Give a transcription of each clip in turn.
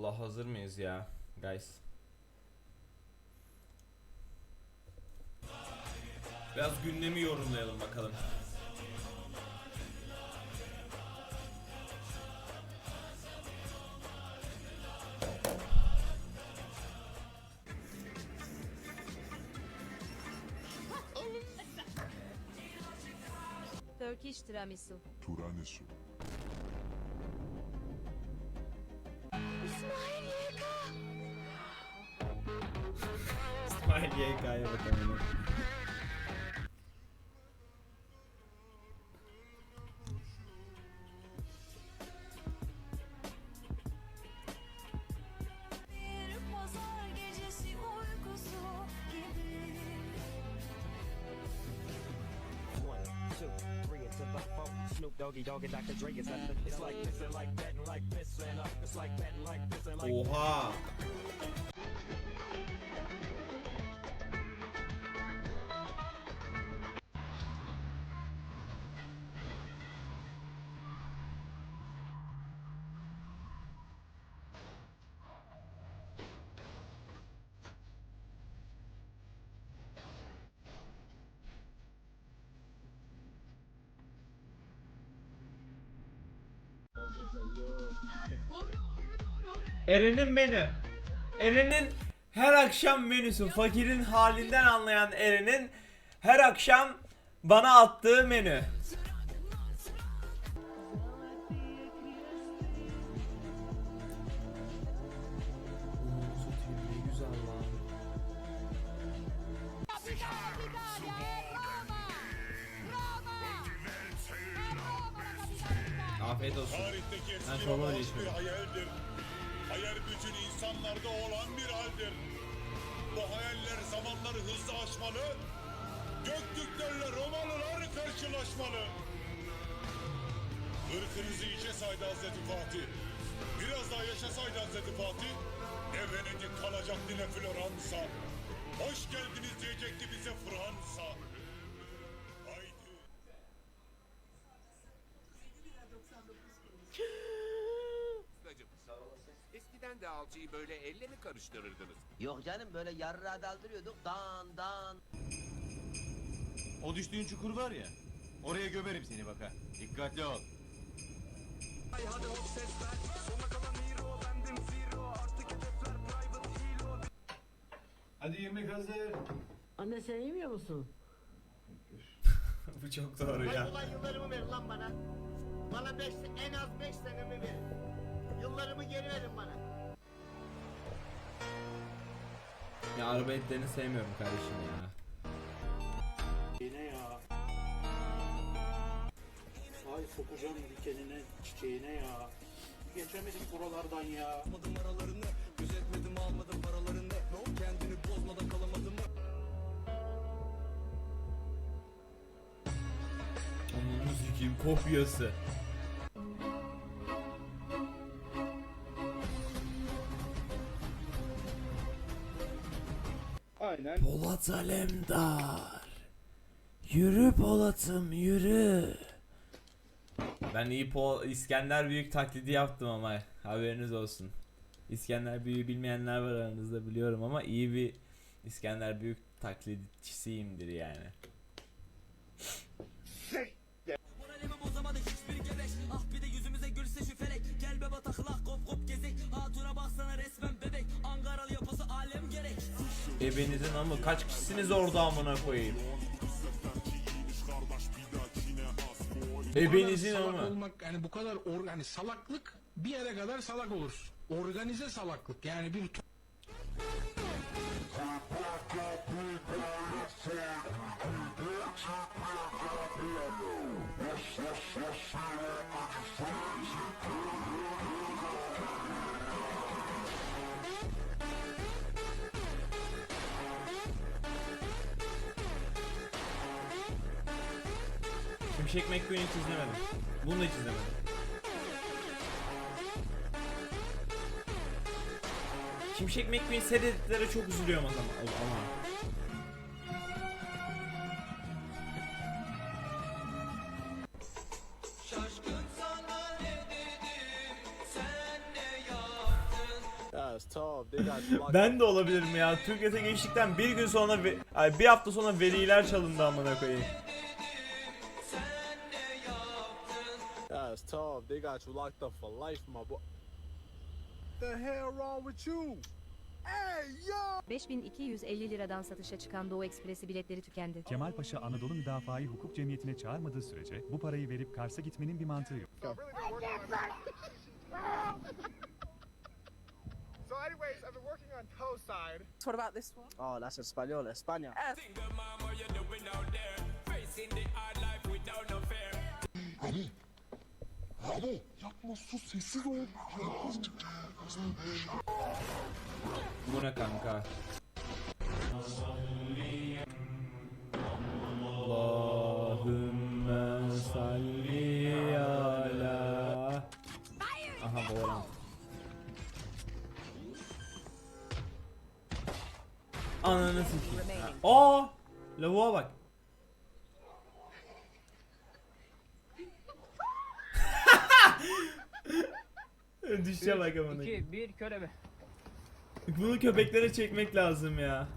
Allah hazır mıyız ya guys? Biraz gündemi yorumlayalım bakalım. Turkish tiramisu. Turanisu. Pissing, like Oha! Eren'in menü. Eren'in her akşam menüsü. Fakirin halinden anlayan Eren'in her akşam bana attığı menü. Afiyet olsun. Tarihteki Ben eski çorba bir içmiyorum. hayaldir. Hayal bütün insanlarda olan bir haldir. Bu hayaller zamanları hızlı aşmalı. Göktürklerle Romalılar karşılaşmalı. Irkınızı içe saydı Hazreti Fatih. Biraz daha yaşasaydı Hazreti Fatih. Ne Venedik kalacaktı ne Floransa. Hoş geldiniz diyecekti bize Fransa. Alçıyı böyle elle mi karıştırırdınız? Yok canım böyle yarıra daldırıyorduk. Dan dan. O düştüğün çukur var ya. Oraya gömerim seni bak ha. Dikkatli ol. Hadi yemek hazır. Anne sen yemiyor musun? Bu çok doğru ya. Ulan yıllarımı verin lan bana. Bana beş, en az 5 senemi verin. Yıllarımı geri verin bana. Ya araba etlerini sevmiyorum kardeşim ya. Yine ya. Ay sokacağım dikenine, çiçeğine ya. Geçemedik buralardan ya. Ananı sikeyim kopyası. Polat Alemdar. Yürü Polat'ım yürü. Ben iyi po İskender Büyük taklidi yaptım ama haberiniz olsun. İskender Büyük'ü bilmeyenler var aranızda biliyorum ama iyi bir İskender Büyük taklitçisiyimdir yani. Ebenizin ama kaç kişisiniz orada amına koyayım. Ebenizin salak ama. olmak yani bu kadar or yani salaklık bir yere kadar salak olursun. Organize salaklık yani bir to- Şimşek McQueen'i hiç izlemedim. Bunu da hiç izlemedim. Şimşek McQueen seriyetlere çok üzülüyorum ama. ama. Şaşkın sana ne dedim Sen ne yaptın Ben de olabilirim ya. Türkiye'ye geçtikten bir gün sonra ay bir hafta sonra veriler çalındı amına koyayım. Got you locked up for life, my boy. The hell wrong with you? Hey, yo! 5250 liradan satışa çıkan Doğu Ekspresi biletleri tükendi. Kemal Paşa Anadolu Müdafaa-i Hukuk Cemiyeti'ne çağırmadığı sürece bu parayı verip Kars'a gitmenin bir mantığı yok. So, anyways, I've been working on toe side. What about this one? Oh, that's español, España. Yapma sus sessiz ol. Bu ne kanka? Allahümme salli ala Aha Valorant Ananı sikeyim. Ha. Aa! Lavuğa bak. Düşeceğim bak amına. 2, 1, körebe. Bunu köpeklere çekmek lazım ya.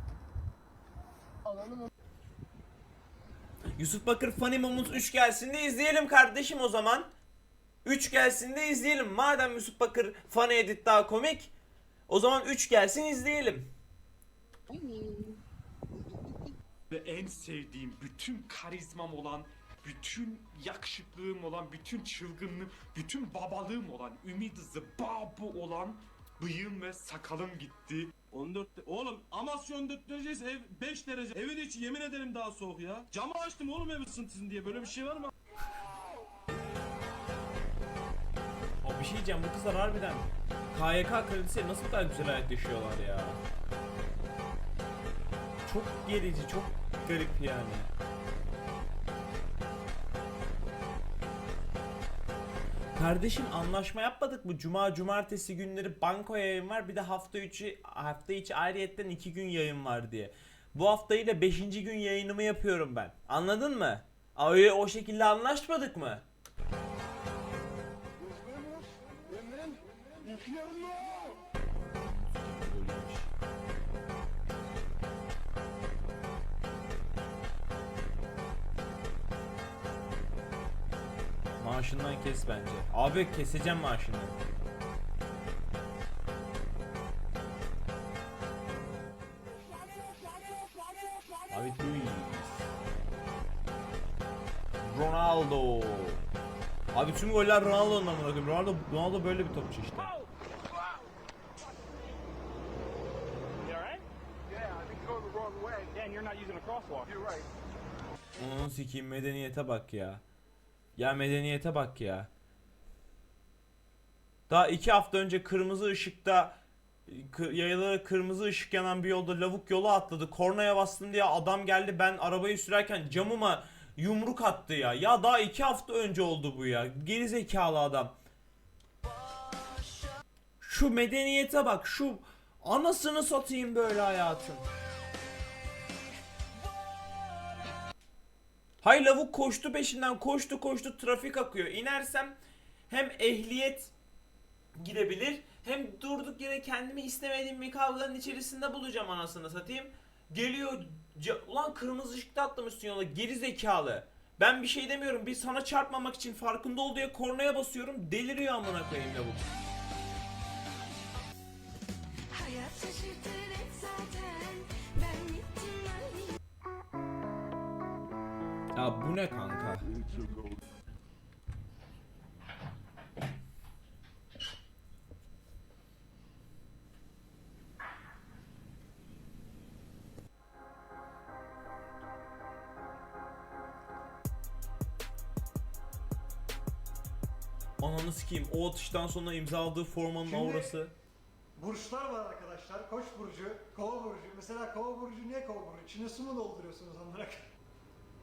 Yusuf Bakır Funny Moments 3 gelsin de izleyelim kardeşim o zaman. 3 gelsin de izleyelim. Madem Yusuf Bakır Funny Edit daha komik. O zaman 3 gelsin izleyelim. Ve en sevdiğim, bütün karizmam olan, bütün yakışıklığım olan, bütün çılgınlığım, bütün babalığım olan, ümid hızı, babu olan bıyığım ve sakalım gitti. 14 oğlum Amasya 14 derece ev 5 derece. Evin içi yemin ederim daha soğuk ya. Camı açtım oğlum ev ısıntısın diye. Böyle bir şey var mı? O bir şey diyeceğim bu kızlar harbiden KYK kredisi nasıl bu kadar güzel hayat yaşıyorlar ya. Çok gerici, çok garip yani. Kardeşim anlaşma yapmadık mı? Cuma, cumartesi günleri banko yayın var. Bir de hafta içi hafta içi ayrıyetten iki gün yayın var diye. Bu haftayı da 5. gün yayınımı yapıyorum ben. Anladın mı? Öyle o şekilde anlaşmadık mı? Maaşından kes bence. Abi keseceğim maaşından. Abi Luis. Ronaldo. Abi tüm goller Ronaldo'nun amına koyayım. Ronaldo, Ronaldo böyle bir topçu işte. Onun sikiyim medeniyete bak ya. Ya medeniyete bak ya. Daha iki hafta önce kırmızı ışıkta yayalara kırmızı ışık yanan bir yolda lavuk yola atladı. Kornaya bastım diye adam geldi ben arabayı sürerken camıma yumruk attı ya. Ya daha iki hafta önce oldu bu ya. Geri zekalı adam. Şu medeniyete bak şu anasını satayım böyle hayatın. Hay lavuk koştu peşinden koştu koştu trafik akıyor. İnersem hem ehliyet girebilir hem durduk yere kendimi istemediğim bir kavganın içerisinde bulacağım anasını satayım. Geliyor ulan kırmızı ışıkta atlamışsın yola geri zekalı. Ben bir şey demiyorum bir sana çarpmamak için farkında ol diye kornaya basıyorum deliriyor amına koyayım lavuk. Ya bu ne kanka? Ananı sikeyim. O atıştan sonra imzaladığı formanın Şimdi- aurası. Burçlar var arkadaşlar. Koç burcu, kova burcu. Mesela kova burcu niye kova burcu? İçine su mu dolduruyorsunuz onlara?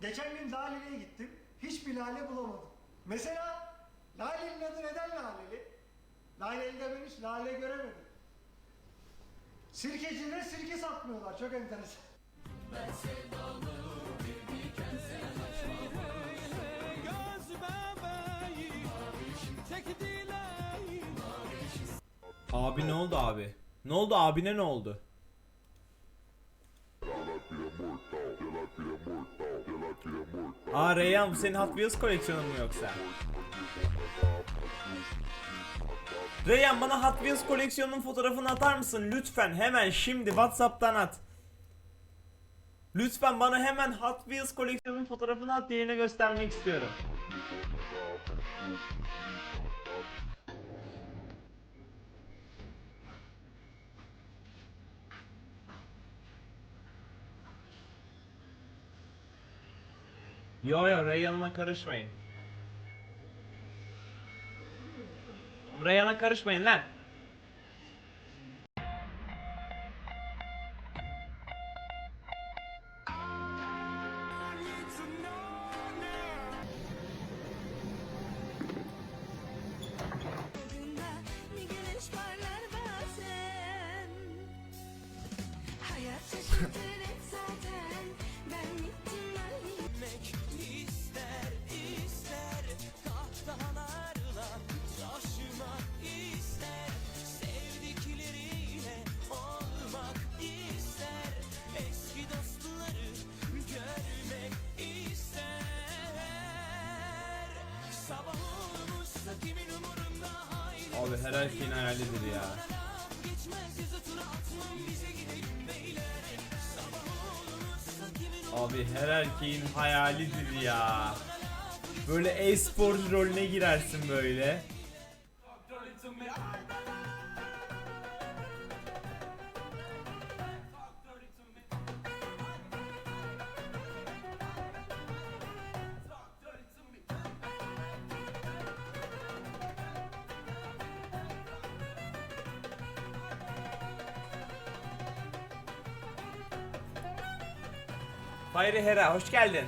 Geçen gün Lale'ye gittim. Hiçbir lale bulamadım. Mesela Lale'nin adı neden Laleli? Laleli de ben hiç lale göremedim. Sirkecide sirke satmıyorlar. Çok enteresan. Abi ne oldu abi? Ne oldu abine ne oldu? Aa Reyhan bu senin Hot Wheels koleksiyonun mu yoksa? Reyhan bana Hot Wheels koleksiyonunun fotoğrafını atar mısın? Lütfen hemen şimdi Whatsapp'tan at. Lütfen bana hemen Hot Wheels koleksiyonunun fotoğrafını at diğerine göstermek istiyorum. Yo yo Reyhan'ıma karışmayın. Reyhan'a karışmayın lan. Abi her erkeğin hayalidir ya. Abi her erkeğin hayalidir ya. Böyle e-sporcu rolüne girersin böyle. Hayri Hera hoş geldin.